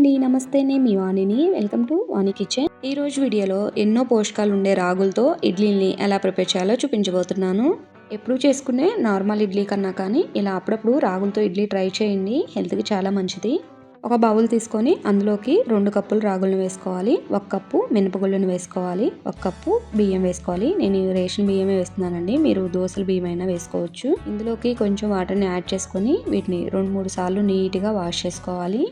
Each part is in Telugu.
అండి. నమస్తే నేను మీ వాణిని. Welcome to Vani kitchen. ఈ రోజు వీడియోలో ఎన్నో పోషకాలు ఉండే రాగులతో ఇడ్లీని ఎలా ప్రిపేర్ చేయాలో చూపించబోతున్నాను. ఎప్పుడు చేసుకునే నార్మల్ ఇడ్లీ కన్నా కానీ ఇలా అప్పుడప్పుడు రాగులతో ఇడ్లీ ట్రై చేయండి. హెల్త్కి చాలా మంచిది. ఒక బౌల్ తీసుకొని అందులోకి రెండు కప్పులు రాగులను వేసుకోవాలి. ఒక కప్పు మినపగుళ్ళను వేసుకోవాలి. ఒక కప్పు బియ్యం వేసుకోవాలి. నేను రేషన్ బియ్యమే వేస్తున్నానండి. మీరు దోశల బియ్యం అయినా వేసుకోవచ్చు. ఇందులోకి కొంచెం వాటర్ని యాడ్ చేసుకొని వీటిని రెండు మూడు సార్లు నీట్గా వాష్ చేసుకోవాలి.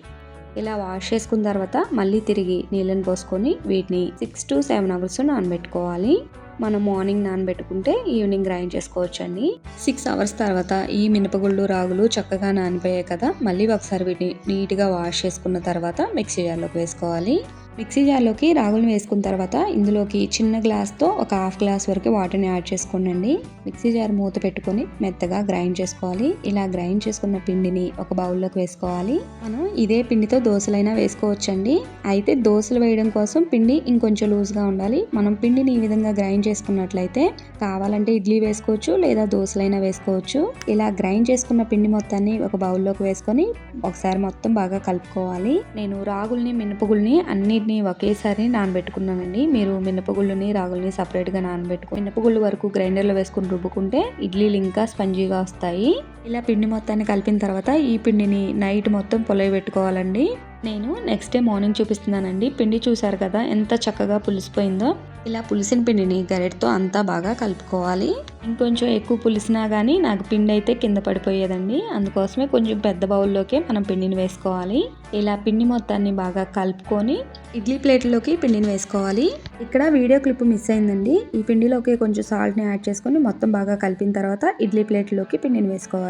ఇలా వాష్ చేసుకున్న తర్వాత మళ్ళీ తిరిగి నీళ్ళని పోసుకొని వీటిని సిక్స్ టు సెవెన్ అవర్స్ నానబెట్టుకోవాలి. మనం మార్నింగ్ నానబెట్టుకుంటే ఈవినింగ్ గ్రైండ్ చేసుకోవచ్చు అండి సిక్స్ అవర్స్ తర్వాత ఈ మినపగుళ్ళు రాగులు చక్కగా నానిపోయాయి కదా మళ్ళీ ఒకసారి వీటిని నీట్గా వాష్ చేసుకున్న తర్వాత మిక్సీ జార్లోకి వేసుకోవాలి. మిక్సీ జార్లోకి రాగులను వేసుకున్న తర్వాత ఇందులోకి చిన్న గ్లాస్తో ఒక హాఫ్ గ్లాస్ వరకు వాటర్ని యాడ్ చేసుకోండి మిక్సీ జార్ మూత పెట్టుకొని మెత్తగా గ్రైండ్ చేసుకోవాలి. ఇలా గ్రైండ్ చేసుకున్న పిండిని ఒక బౌల్లోకి వేసుకోవాలి. మనం ఇదే పిండితో దోశలైనా వేసుకోవచ్చండి. అయితే దోశలు వేయడం కోసం పిండి ఇంకొంచెం లూజ్గా ఉండాలి. మనం పిండిని ఈ విధంగా గ్రైండ్ చేసుకున్నట్లయితే కావాలంటే ఇడ్లీ వేసుకోవచ్చు లేదా దోశలైనా వేసుకోవచ్చు. ఇలా గ్రైండ్ చేసుకున్న పిండి మొత్తాన్ని ఒక బౌల్లోకి వేసుకొని ఒకసారి మొత్తం బాగా కలుపుకోవాలి. నేను రాగుల్ని మినపగుల్ని అన్నిటిని వీటిని ఒకేసారి నానబెట్టుకున్నానండి మీరు మినపగుళ్ళని రాగుల్ని సపరేట్గా నానబెట్టుకు మినపగుళ్ళు వరకు గ్రైండర్లో వేసుకుని రుబ్బుకుంటే ఇడ్లీలు ఇంకా స్పంజీగా వస్తాయి. ఇలా పిండి మొత్తాన్ని కలిపిన తర్వాత ఈ పిండిని నైట్ మొత్తం పొలవి పెట్టుకోవాలండి. నేను నెక్స్ట్ డే మార్నింగ్ చూపిస్తున్నానండి. పిండి చూసారు కదా ఎంత చక్కగా పులిసిపోయిందో. ఇలా పులిసిన పిండిని గరెట్తో అంతా బాగా కలుపుకోవాలి. ఇంకొంచెం ఎక్కువ పులిసినా కానీ నాకు పిండి అయితే కింద పడిపోయేదండి. అందుకోసమే కొంచెం పెద్ద బౌల్లోకే మనం పిండిని వేసుకోవాలి. ఇలా పిండి మొత్తాన్ని బాగా కలుపుకొని ఇడ్లీ ప్లేట్లోకి పిండిని వేసుకోవాలి. ఇక్కడ వీడియో క్లిప్ మిస్ అయిందండి. ఈ పిండిలోకి కొంచెం సాల్ట్ని యాడ్ చేసుకొని మొత్తం బాగా కలిపిన తర్వాత ఇడ్లీ ప్లేట్లోకి పిండిని వేసుకోవాలి.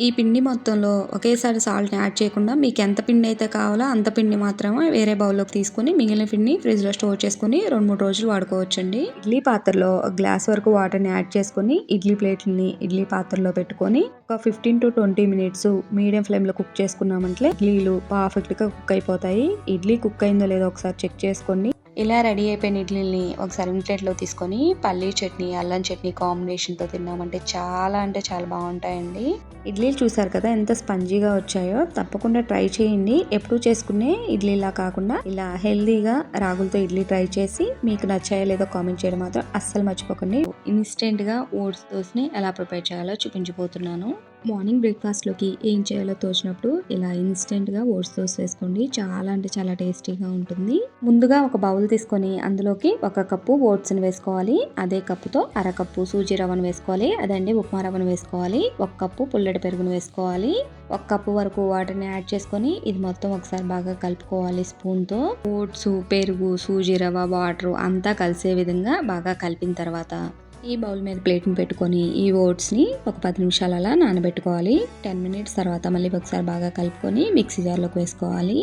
ఈ పిండి మొత్తంలో ఒకేసారి సాల్ట్ని యాడ్ చేయకుండా మీకు ఎంత పిండి అయితే కావాలో అంత పిండి మాత్రమే వేరే బౌల్లోకి తీసుకొని మిగిలిన పిండిని ఫ్రిడ్జ్లో స్టోర్ చేసుకుని రెండు మూడు రోజులు వాడుకోవచ్చండి. ఇడ్లీ పాత్రలో గ్లాస్ వరకు వాటర్ని యాడ్ చేసుకొని ఇడ్లీ ప్లేట్ని ఇడ్లీ పాత్రలో పెట్టుకొని ఒక fifteen to twenty minutes medium ఫ్లేమ్లో కుక్ చేసుకున్నామంటే ఇడ్లీలు పర్ఫెక్ట్గా కుక్ అయిపోతాయి. ఇడ్లీ కుక్ అయిందో లేదో ఒకసారి చెక్ చేసుకోండి ఇలా రెడీ అయిపోయిన ఇడ్లీని ఒకసారి ప్లేట్లో తీసుకొని పల్లీ చట్నీ అల్లం చట్నీ కాంబినేషన్తో తిన్నామంటే చాలా అంటే చాలా బాగుంటాయండి. ఇడ్లీలు చూసారు కదా ఎంత స్పంజీగా వచ్చాయో? తప్పకుండా ట్రై చేయండి. ఎప్పుడు చేసుకునే ఇడ్లీలా కాకుండా ఇలా హెల్దీగా రాగులతో ఇడ్లీ ట్రై చేసి మీకు నచ్చాయో లేదో కామెంట్ చేయడం మాత్రం అస్సలు మర్చిపోకండి. ఇన్స్టెంట్గా ఓట్స్ దోస్ని ఎలా ప్రిపేర్ చేయాలో చూపించబోతున్నాను. మార్నింగ్ బ్రేక్ఫాస్ట్లోకి ఏం చేయాలో తోచినప్పుడు ఇలా ఇన్స్టెంట్గా ఓట్స్ దోశ వేసుకోండి. చాలా అంటే చాలా టేస్టీగా ఉంటుంది. ముందుగా ఒక బౌల్ తీసుకొని అందులోకి ఒక కప్పు ఓట్స్ని వేసుకోవాలి. అదే కప్పుతో అరకప్పు సూజీ రవ్వను వేసుకోవాలి. అదండి ఉప్మా రవ్వను వేసుకోవాలి. ఒక కప్పు పుల్లడి పెరుగును వేసుకోవాలి. ఒక కప్పు వరకు వాటర్ని యాడ్ చేసుకొని ఇది మొత్తం ఒకసారి బాగా కలుపుకోవాలి స్పూన్తో. ఓట్స్ పెరుగు సూజీ రవ్వ వాటర్ అంతా కలిసే విధంగా బాగా కలిపిన తర్వాత ఈ బౌల్ మీద ప్లేట్ని పెట్టుకొని ఈ ఓట్స్ని ఒక పది నిమిషాలు అలా నానబెట్టుకోవాలి. టెన్ మినిట్స్ తర్వాత మళ్ళీ ఒకసారి బాగా కలుపుకొని మిక్సీ జార్లోకి వేసుకోవాలి.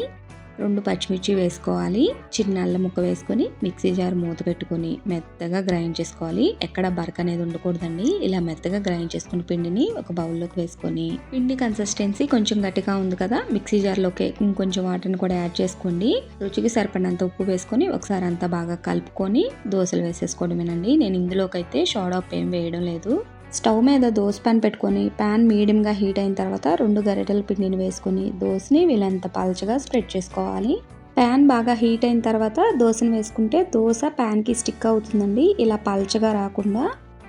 రెండు పచ్చిమిర్చి వేసుకోవాలి. చిన్న అల్లం ముక్క వేసుకొని మిక్సీ జార్ మూత పెట్టుకొని మెత్తగా గ్రైండ్ చేసుకోవాలి. ఎక్కడ బరక అనేది ఉండకూడదండి. ఇలా మెత్తగా గ్రైండ్ చేసుకుని పిండిని ఒక బౌల్లోకి వేసుకొని పిండి కన్సిస్టెన్సీ కొంచెం గట్టిగా ఉంది కదా మిక్సీ జార్లోకి ఇంకొంచెం వాటర్ని కూడా యాడ్ చేసుకోండి. రుచికి సరిపడినంత ఉప్పు వేసుకొని ఒకసారి అంతా బాగా కలుపుకొని దోశలు వేసేసుకోవడమేనండి. నేను ఇందులోకి అయితే ఆఫ్ ఏం వేయడం లేదు. స్టవ్ మీద దోశ పాన్ పెట్టుకొని పాన్ మీడియంగా హీట్ అయిన తర్వాత రెండు గరిటెల పిండిని వేసుకొని దోశని వీళ్ళంత పలచగా స్ప్రెడ్ చేసుకోవాలి. ప్యాన్ బాగా హీట్ అయిన తర్వాత దోశను వేసుకుంటే దోశ ప్యాన్కి స్టిక్ అవుతుందండి. ఇలా పలచగా రాకుండా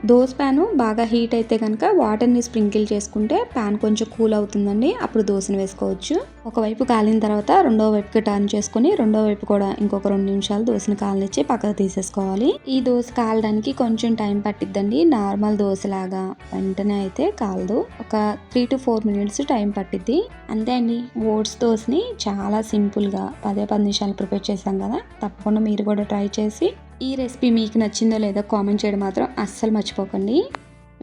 దోశ ప్యాను బాగా హీట్ అయితే కనుక వాటర్ని స్ప్రింకిల్ చేసుకుంటే ప్యాన్ కొంచెం కూల్ అవుతుందండి. అప్పుడు దోశను వేసుకోవచ్చు. ఒకవైపు కాలిన తర్వాత రెండో వైపుకి టర్న్ చేసుకుని రెండో వైపు కూడా ఇంకొక రెండు నిమిషాలు దోశని కాలనిచ్చి పక్కకు తీసేసుకోవాలి. ఈ దోశ కాలడానికి కొంచెం టైం పట్టిద్దండి. నార్మల్ దోశ లాగా వెంటనే అయితే కాలదు. ఒక three to four minutes time పట్టిద్ది. అంతే అండి. ఓట్స్ దోశని చాలా సింపుల్గా పదే పది నిమిషాలు ప్రిపేర్ చేశాం కదా. తప్పకుండా మీరు కూడా ట్రై చేసి ఈ రెసిపీ మీకు నచ్చిందో లేదో కామెంట్ చేయడం మాత్రం అస్సలు మర్చిపోకండి.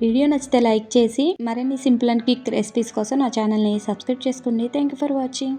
వీడియో నచ్చితే లైక్ చేసి మరిన్ని సింపుల్ అండ్ క్విక్ రెసిపీస్ కోసం నా ఛానల్ని సబ్స్క్రైబ్ చేసుకోండి. Thank you for watching.